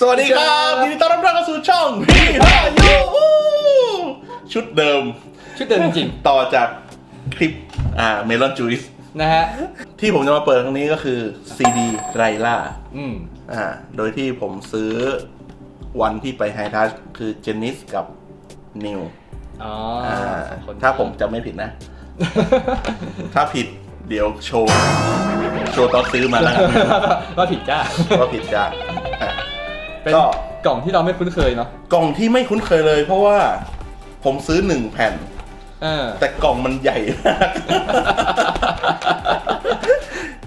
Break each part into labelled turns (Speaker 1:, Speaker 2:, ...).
Speaker 1: สวัสดีครับยินดีต้อนรับเข้าสู่ช่องพี่ฮายูชุดเดิม
Speaker 2: ชุดเดิมจริง
Speaker 1: ต่อจากคลิปอ่าเมลอนจูส
Speaker 2: ๆนะฮะ
Speaker 1: ที่ผมจะมาเปิดครั้งนี้ก็คือซีดีไรล่า
Speaker 2: อืม
Speaker 1: อ่าโดยที่ผมซื้อวันที่ไปไฮทัชคือเจนนิสกับนิว
Speaker 2: อ๋อ
Speaker 1: อ่า
Speaker 2: สองคน
Speaker 1: ถ้าผมจำไม่ผิดนะ ถ้าผิดเดี๋ยวโชว์ โชว์ตอนซื้อมาแล้วกัน
Speaker 2: ว่าผิดจ้า
Speaker 1: ว่าผิดจ้าอะ
Speaker 2: เป็น
Speaker 1: ก็
Speaker 2: กล่องที่เราไม่คุ้นเคยเนาะ
Speaker 1: กล่องที่ไม่คุ้นเคยเลย เพราะว่าผมซื้อหนึ่งแผ่น
Speaker 2: เออ
Speaker 1: แต่กล่องมันใหญ่มาก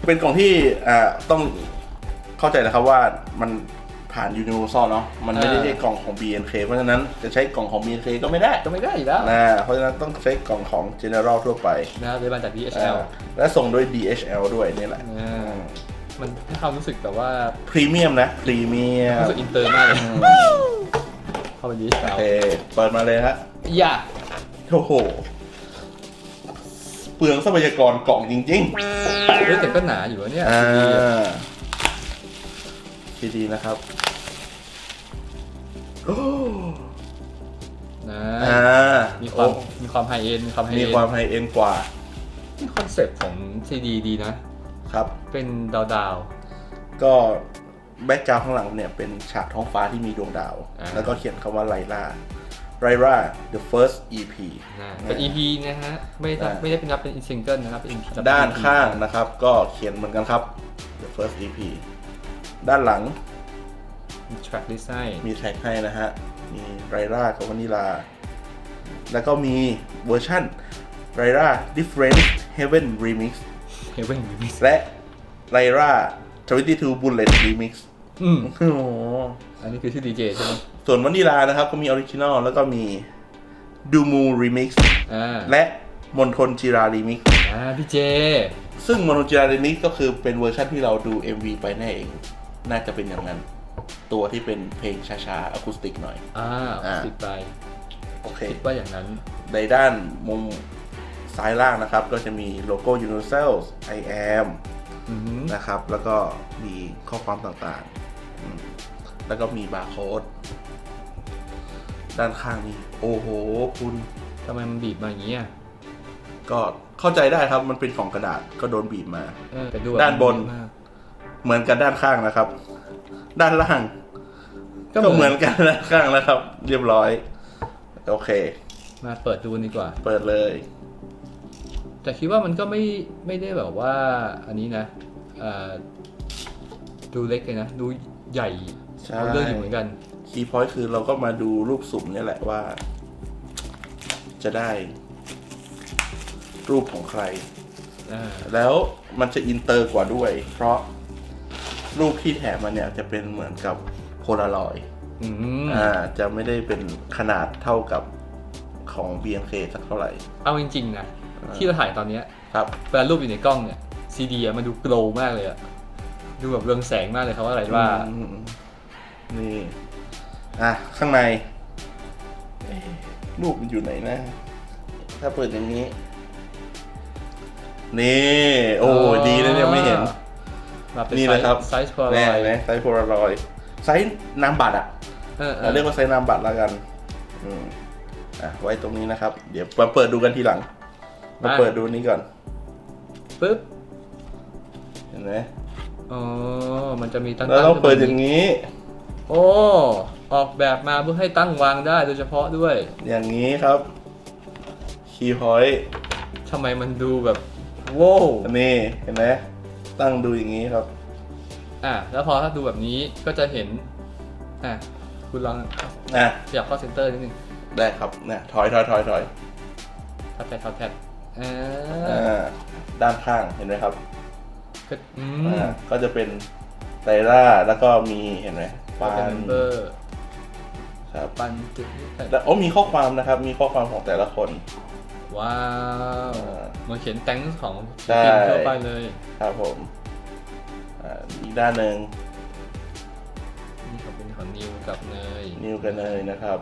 Speaker 1: เป็นกล่องที่อ่าต้องเข้าใจนะครับว่ามันผ่าน Universal เนาะ มันไม่ได้
Speaker 2: อ่า
Speaker 1: ใช้กล่องของ BNK เพราะฉะนั้นจะใช้กล่องของ BNK ก็ไม่ได้
Speaker 2: ก็ไม่ได้อีกแล้ว
Speaker 1: นะ เพราะฉะนั้นต้องใช้กล่องของ General ทั่วไป
Speaker 2: นะครับเลยมาจาก DHL
Speaker 1: อ่าและส่งโดย DHL ด้วยนี่แหละ
Speaker 2: อ่า มันให้ความรู้สึกแบบว่า
Speaker 1: พรีเมียมนะพรีเมียม
Speaker 2: รู้สึกอินเตอร์มากเลยเข้าไป
Speaker 1: โอ
Speaker 2: DHL
Speaker 1: เคเปิดมาเลยฮะ
Speaker 2: อย่า
Speaker 1: โอ้โหเปลืองทรัพยากรกล่องจริง
Speaker 2: เฮ้ยแต่ก็หนาอยู่อะเนี่ย
Speaker 1: ๆอ่า
Speaker 2: CD อะ
Speaker 1: ซีดีนะครับโอ้
Speaker 2: นะ
Speaker 1: อ่า
Speaker 2: มีความ
Speaker 1: โอ้
Speaker 2: มีความไฮเอ็นมีความไฮ
Speaker 1: มี
Speaker 2: เอ็น
Speaker 1: ความไฮเอ็นกว่า
Speaker 2: คอนเซปต์ของ CD ดีนะ
Speaker 1: ครับ
Speaker 2: เป็นดาวดาว
Speaker 1: ก็แบ็กกราวข้างหลังเนี่ยเป็นฉากท้องฟ้าที่มีดวงดาว
Speaker 2: อ่า
Speaker 1: แล้วก็เขียนคำว่าไลล่าไรล่า the first EP
Speaker 2: ๆนะเป็น EP นะฮะ ไม่ได้
Speaker 1: อ่า
Speaker 2: ไม่ได้เป็นรับเป็นซิงเกิลนะครับเป็น EP
Speaker 1: ด้านข้างนะครับ ก็เขียนเหมือนกันครับ the first EP ด้านหลัง
Speaker 2: มี track design
Speaker 1: มีแท็กให้นะฮะ มีไรล่ากับวานิลา แล้วก็มีเวอร์ชันไรล่า different heaven remix
Speaker 2: Heaven Remix
Speaker 1: และไรล่า22 bullet remix
Speaker 2: อืม
Speaker 1: โอ้โห
Speaker 2: อันนี้คือชื่อดีเจใช่ไหม
Speaker 1: ส่วนวานิลานะครับ ก็มีออริจินอลแล้วก็มีดูมูรีมิกซ์
Speaker 2: อ่า
Speaker 1: และมนทนจิรารีมิกซ์
Speaker 2: อ่าพี่เจ
Speaker 1: ซึ่งมนทนจิรารีมิกซ์ก็คือเป็นเวอร์ชันที่เราดู MV ไปแน่เอง น่าจะเป็นอย่างนั้น ตัวที่เป็นเพลงช้าๆอะคูสติกหน่อย
Speaker 2: อ่า
Speaker 1: อ่า
Speaker 2: สิบใบ
Speaker 1: โอเค
Speaker 2: คิดว่าอย่างนั้น
Speaker 1: ในด้านมุม ซ้ายล่างนะครับ ก็จะมีโลโก้ Universal I am
Speaker 2: อือหือ
Speaker 1: นะครับ แล้วก็มีข้อความต่างๆอืมแล้วก็มีบาร์โค้ดด้านข้างนี้ โอ้โห คุณ
Speaker 2: ทำไมมันบีบมาอย่างนี้อะ
Speaker 1: ก็เข้าใจได้ครับมันเป็นกล่องกระดาษก็โดนบีบมา
Speaker 2: เออแต่ดูแบบ
Speaker 1: ด้านบน
Speaker 2: มาก
Speaker 1: เหมือนกันด้านข้างนะครับ ด้านล่าง ก็เหมือนกันด้านข้างนะครับ เรียบร้อย โอเค
Speaker 2: มาเปิดดูดีกว่า
Speaker 1: เปิดเลย
Speaker 2: แต่คิดว่ามันก็ไม่ไม่ได้แบบว่าอันนี้นะเอ่อดูเล็กเลยนะ ดูใหญ่
Speaker 1: ใช่
Speaker 2: เอาเรื่องอยู่เหมือนกัน
Speaker 1: คีย์พอยต์คือเราก็มาดูรูปสุ่มเนี่ยแหละว่า จะได้ รูปของใคร
Speaker 2: อ่า
Speaker 1: แล้วมันจะอินเตอร์กว่าด้วย เพราะรูปที่แถมมาเนี่ยจะเป็นเหมือนกับโพลารอยด์
Speaker 2: อืม
Speaker 1: อ่า จะไม่ได้เป็นขนาดเท่ากับของ BNK สักเท่าไหร่
Speaker 2: เอาจริงๆนะ ที่เราถ่ายตอนเนี้ย
Speaker 1: ครับ
Speaker 2: เวลารูปอยู่ในกล้องเนี่ยซีดีมันดูโกลว์มากเลยอะดูแบบเรืองแสงมากเลยครับว่าอะไรว่า
Speaker 1: อืมนี่ อะ ข้างในเอ๊ะรูปมันอยู่ไหนนะ ถ้าเปิดอย่างนี้ นี่ โอ้ยดีนะเนี่ยไม่เห็น
Speaker 2: มาเป็น
Speaker 1: นี่
Speaker 2: ไซ
Speaker 1: นะ
Speaker 2: ส์
Speaker 1: ครับ
Speaker 2: ไซส์พอลา
Speaker 1: แน่
Speaker 2: รอย
Speaker 1: ไหมไซส์โพลารอยด์ไซส์นามบัตรอะ
Speaker 2: เออเอ
Speaker 1: เรา
Speaker 2: อ
Speaker 1: เรียกว่าไซส์นามบัตรแล้วกัน อืมอะไว้ตรงนี้นะครับ เดี๋ยวมาเปิดดูกันทีหลัง มาเปิดดูนี้ก่อน
Speaker 2: ปึ๊บ
Speaker 1: เห็นไหม
Speaker 2: อ๋อ มันจะมีตั้ง
Speaker 1: แล้วเราเปิดอย่างนี้
Speaker 2: โอ้ ออกแบบมาเพื่อให้ตั้งวางได้โดยเฉพาะด้วย
Speaker 1: อย่างนี้ครับ คีย์พอยต์
Speaker 2: ทำไมมันดูแบบโว้ว
Speaker 1: อันนี้เห็นไหมตั้งดูอย่างนี้ครับ
Speaker 2: อะ แล้วพอถ้าดูแบบนี้ก็จะเห็น อะ คุณลอง
Speaker 1: อะ
Speaker 2: ขยับเข้าเซนเตอร์นิดนึง
Speaker 1: ได้ครับเนี่ยถอยถอยถอยถอย
Speaker 2: ทับแท็บทับแท็บ อ่า
Speaker 1: อ่าด้านข้างเห็นไหมครับ
Speaker 2: ก็อืม
Speaker 1: อ่าก็จะเป็นไตร่าแล้วก็มีเห็นไหม
Speaker 2: ก็เป็นเมมเบอร์
Speaker 1: ครับ
Speaker 2: ปันจุดนี้
Speaker 1: แล้วโอ้มีข้อความนะครับ มีข้อความของแต่ละคน
Speaker 2: ว้าว
Speaker 1: อ่า
Speaker 2: เหมือนเขียนแตงของ
Speaker 1: ใช่
Speaker 2: พิมพ์ทั่วไปเลย
Speaker 1: ครับผมอ่าอีกด้านหนึ่ง
Speaker 2: นี่เขาเป็นของนิวกับเนย
Speaker 1: นิวกันเลยนะครับ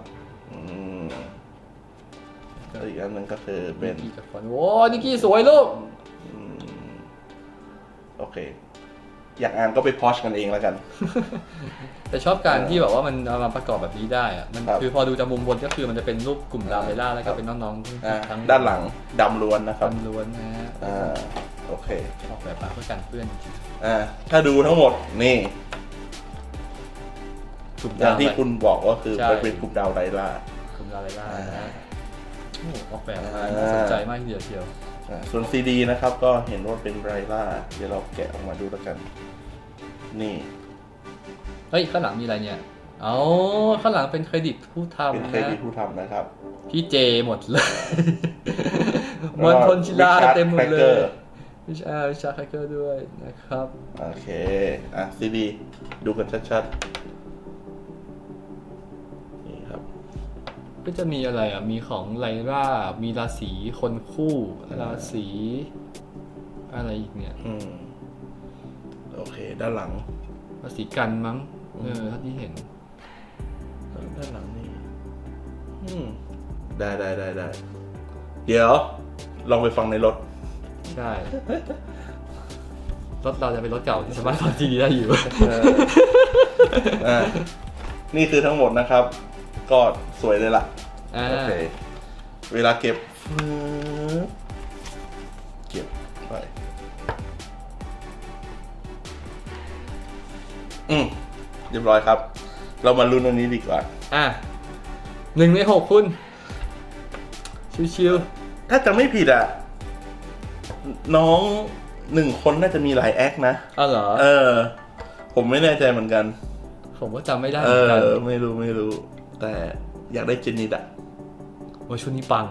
Speaker 1: อืม แล้วอีกอันหนึ่งก็คือเป็น
Speaker 2: นิกกี้กับฟอนโว้นิกกี้สวยลูก
Speaker 1: อืมโอเค อยากอ่านก็ไปพอชกันเองแล้วกัน
Speaker 2: แต่ชอบการที่แบบว่ามันเอามาประกอบแบบนี้ได้อะมัน
Speaker 1: ครับ
Speaker 2: คือพอดูจากมุมบนก็คือมันจะเป็นรูปกลุ่มดาวเรล่าแล้วก็เป็นน้อง
Speaker 1: อ่า
Speaker 2: ๆทั้ง
Speaker 1: ด้านหลังดำล้วนนะครับ
Speaker 2: ตำล้วนนะฮะ
Speaker 1: อ่า โอเค
Speaker 2: ออกแบบมาเพื่อกันเพื่อน
Speaker 1: อ่า ถ้าดูทั้งหมดนี่
Speaker 2: กลุ่ม
Speaker 1: อ
Speaker 2: ดา
Speaker 1: ย่าง
Speaker 2: ว
Speaker 1: ที่คุณบอกว่าคือ
Speaker 2: ใช่
Speaker 1: มันเป็นกลุ่มดาวไรล่า ก
Speaker 2: ลุ่มดาวเรล่า
Speaker 1: อ่า
Speaker 2: นะฮะ โอ้ออกแบบมา
Speaker 1: อ่า
Speaker 2: น่าสนใจมากทีเดียวเชียว
Speaker 1: อ่าส่วนซีดีนะครับก็เห็นว่าเป็นไรล่า เดี๋ยวเราแกะออกมาดูแล้วกัน นี่
Speaker 2: เฮ้ยข้างหลังมีอะไรเนี่ยเอาข้างหลังเป็นเครดิตผู้
Speaker 1: เป็น
Speaker 2: ทำ
Speaker 1: เครดิ
Speaker 2: นะ
Speaker 1: ตผู้ทำนะครับ
Speaker 2: พี่เจหมดเลยมณฑลชิลาเต็มหมดเล
Speaker 1: แครกเกอยร์
Speaker 2: วิชาวิชาแครกเกอร์ด้วยนะครับ
Speaker 1: โอเค อะซีดีดูกันชัด
Speaker 2: ก็จะมีอะไรอะ มีของไลล่า มีราศีคนคู่ ราศีอะไรอีกเนี่ย
Speaker 1: อืม โอเค ด้านหลัง
Speaker 2: ราศีกันมั้ง เออเท่าที่เห็น
Speaker 1: ด้านหลังนี่อืม ได้ได้ได้ได้ เดี๋ยว ลองไปฟังในรถ
Speaker 2: ใช่ รถเราจะเป็นรถเก่าที่สามารถฟังทีดีได้อยู่
Speaker 1: อ่านี่คือทั้งหมดนะครับ ก็สวยเลยล่ะ
Speaker 2: อ่า
Speaker 1: โอเค เวลาเก็บฟืบเก็บไป อืม เรียบร้อยครับ เรามาลุ้นอันนี้ดีกว่า
Speaker 2: อะหนึ่งในหกคุณ ชิว
Speaker 1: ถ้าจะไม่ผิดอะ น้องหนึ่งคนน่าจะมีหลายแอคนะ
Speaker 2: ๆอ้าวเหรอ
Speaker 1: เออ ผมไม่แน่ใจเหมือนกัน
Speaker 2: ผมก็จำไม่ได้เห
Speaker 1: เอ
Speaker 2: มือนกัน
Speaker 1: อ ไม่รู้ไม่รู้ แต่อยากได้เจนนิดอะ
Speaker 2: ว่าชุดนี้ปัง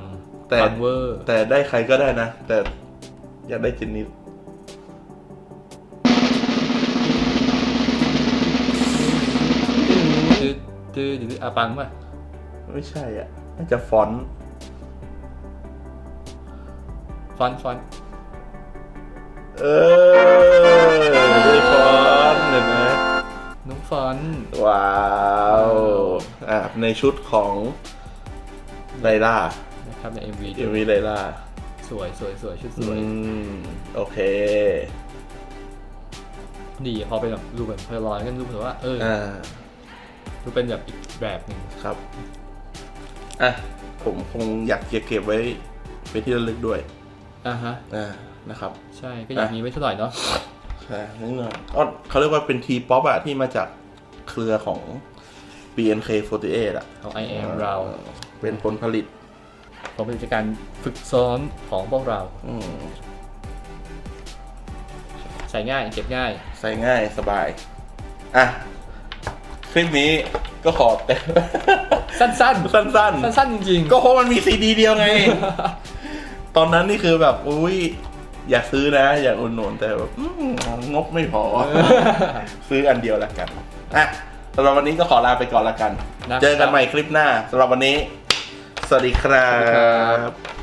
Speaker 1: แต่
Speaker 2: ปังเวอร์
Speaker 1: แต่ได้ใครก็ได้นะ แต่อยากได้เจนนิด
Speaker 2: ดื้อดื้อดื้ออะปังป่ะ
Speaker 1: ไม่ใช่อะน่าจะฟอนต์
Speaker 2: ฟอนต์ฟอนต์
Speaker 1: เออ
Speaker 2: ฟอนต์
Speaker 1: ว้าวอะในชุดของไลล่า
Speaker 2: นะครับใน MV
Speaker 1: เอวีไลล่า
Speaker 2: สวยสวยสวยชุดส
Speaker 1: อื
Speaker 2: วย
Speaker 1: มโอเค
Speaker 2: ดีพอเป็นแบบรูปแบบเพลลอยก็รู้สึกว่า เออ
Speaker 1: อ่า
Speaker 2: ดูเป็นแบบอีกแบบหนึ่ง
Speaker 1: ครับ อะ ผมคงอยากเก็บเก็บไว้ เป็นที่ระลึกด้วย
Speaker 2: อะฮะ
Speaker 1: อ่า นะครับ
Speaker 2: ใช่ก็อยากมีไว้เท่าไหร่เนาะ
Speaker 1: ใช่นิดหน่อยอ๋อเขาเรียกว่าเป็นทีป๊อปอะที่มาจากเครือของ BNK48 อะ
Speaker 2: ของ I am เรา
Speaker 1: เป็นผลผลิต
Speaker 2: ของเป็นการฝึกซ้อมของพวกเรา
Speaker 1: อืม
Speaker 2: ใส่ง่ายเก็บง่าย
Speaker 1: ใส่ง่ายสบาย อะ คลิปนี้ก็ขอแต่
Speaker 2: สั้นๆ
Speaker 1: สั้น
Speaker 2: สั้นๆจริง
Speaker 1: ๆ ก็เพราะมันมีซีดีเดียวไง ตอนนั้นนี่คือแบบ อุ้ย อยากซื้อนะ อยากอุดหนุนแต่แบบอืมงบไม่พอ ซื้ออันเดียวแล้วกันอะสำหรับวันนี้ก็ขอลาไปก่อนแล้วกัน
Speaker 2: นะครับ
Speaker 1: เจอกันใหม่คลิปหน้าสำหรับวันนี้ สวัสดีครั
Speaker 2: สวัสดีครับบ